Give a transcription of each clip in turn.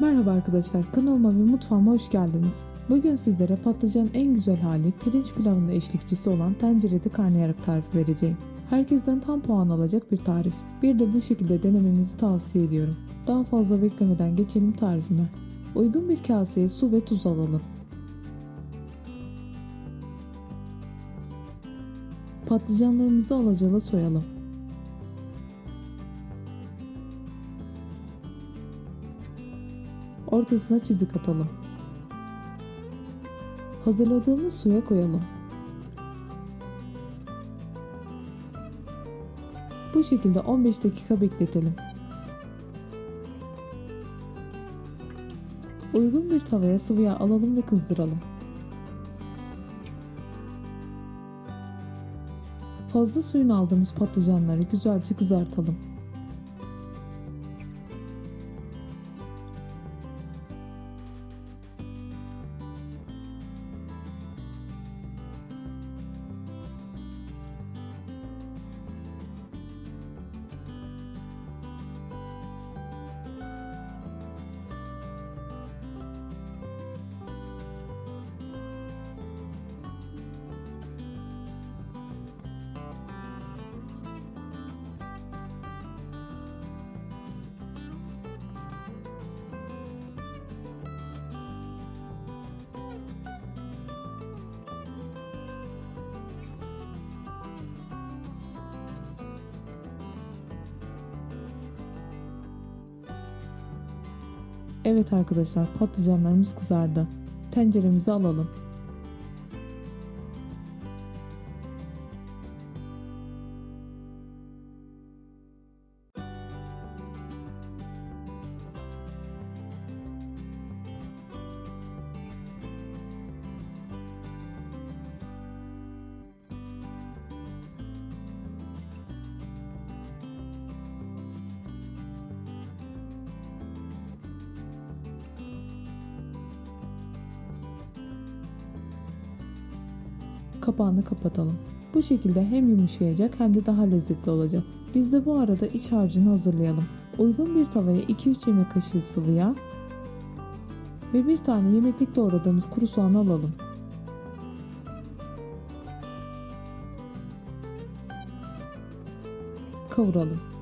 Merhaba arkadaşlar, kanalıma ve mutfağıma hoş geldiniz. Bugün sizlere patlıcanın en güzel hali pirinç pilavının eşlikçisi olan tencerede karnıyarık tarifi vereceğim. Herkesten tam puan alacak bir tarif. Bir de bu şekilde denemenizi tavsiye ediyorum. Daha fazla beklemeden geçelim tarifime. Uygun bir kaseye su ve tuz alalım. Patlıcanlarımızı alacalı soyalım. Ortasına çizik atalım. Hazırladığımız suya koyalım. Bu şekilde 15 dakika bekletelim. Uygun bir tavaya sıvı yağ alalım ve kızdıralım. Fazla suyunu aldığımız patlıcanları güzelce kızartalım. Evet arkadaşlar patlıcanlarımız kızardı. Tenceremizi alalım. Kapağını kapatalım. Bu şekilde hem yumuşayacak hem de daha lezzetli olacak. Biz de bu arada iç harcını hazırlayalım. Uygun bir tavaya 2-3 yemek kaşığı sıvı yağ ve bir tane yemeklik doğradığımız kuru soğan alalım. Kavuralım.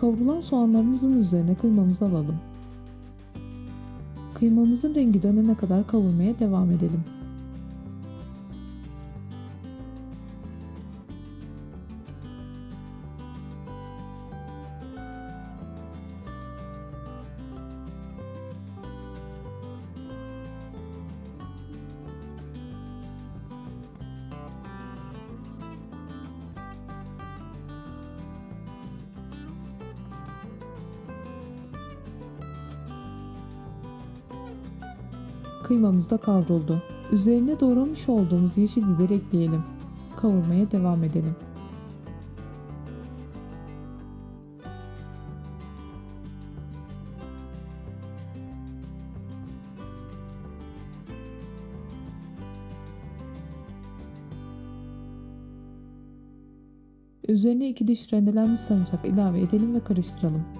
Kavrulan soğanlarımızın üzerine kıymamızı alalım. Kıymamızın rengi dönene kadar kavurmaya devam edelim. Kıymamız da kavruldu. Üzerine doğramış olduğumuz yeşil biber ekleyelim. Kavurmaya devam edelim. Üzerine iki diş rendelenmiş sarımsak ilave edelim ve karıştıralım.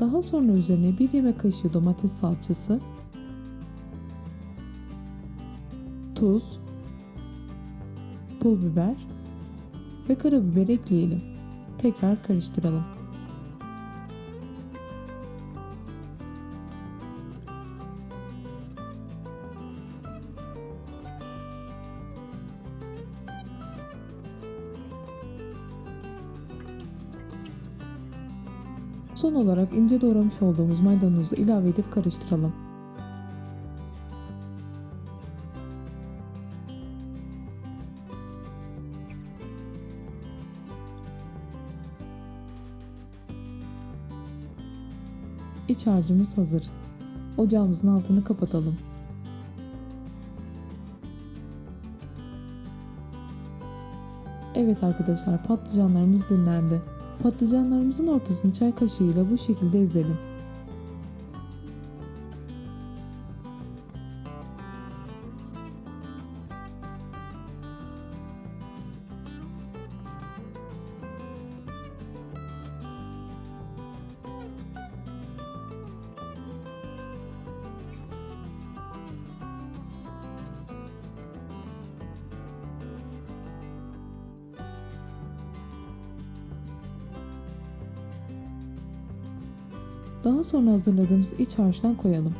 Daha sonra üzerine bir yemek kaşığı domates salçası, tuz, pul biber ve karabiber ekleyelim. Tekrar karıştıralım. Son olarak ince doğramış olduğumuz maydanozu ilave edip karıştıralım. İç harcımız hazır. Ocağımızın altını kapatalım. Evet arkadaşlar patlıcanlarımız dinlendi. Patlıcanlarımızın ortasını çay kaşığıyla bu şekilde ezelim. Daha sonra hazırladığımız iç harçtan koyalım.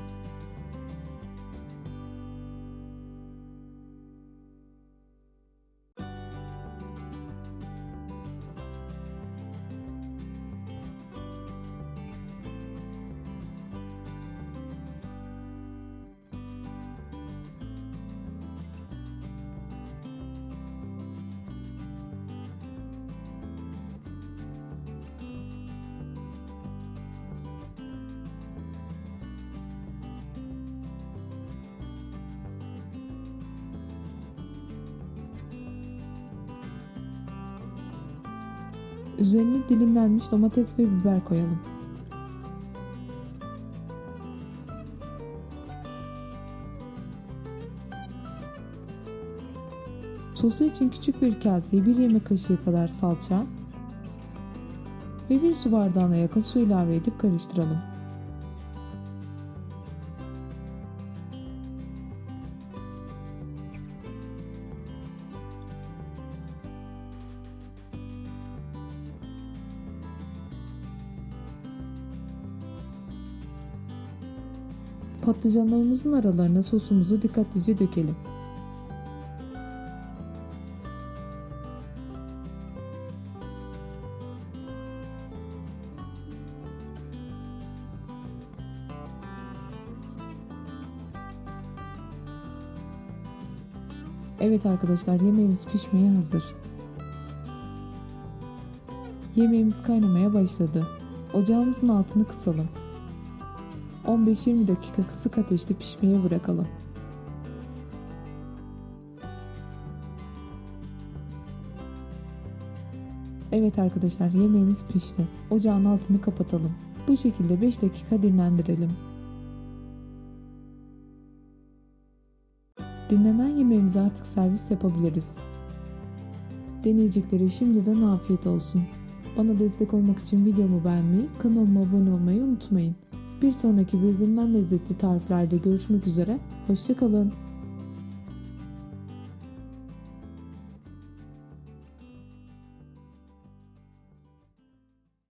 Üzerine dilimlenmiş domates ve biber koyalım. Sosu için küçük bir kaseye bir yemek kaşığı kadar salça ve bir su bardağına yakın su ilave edip karıştıralım. Patlıcanlarımızın aralarına sosumuzu dikkatlice dökelim. Evet arkadaşlar yemeğimiz pişmeye hazır. Yemeğimiz kaynamaya başladı. Ocağımızın altını kısalım. 15-20 dakika kısık ateşte pişmeye bırakalım. Evet arkadaşlar yemeğimiz pişti. Ocağın altını kapatalım. Bu şekilde 5 dakika dinlendirelim. Dinlenen yemeğimizi artık servis yapabiliriz. Deneyecekleri şimdiden afiyet olsun. Bana destek olmak için videomu beğenmeyi, kanalıma abone olmayı unutmayın. Bir sonraki birbirinden lezzetli tariflerde görüşmek üzere. Hoşçakalın.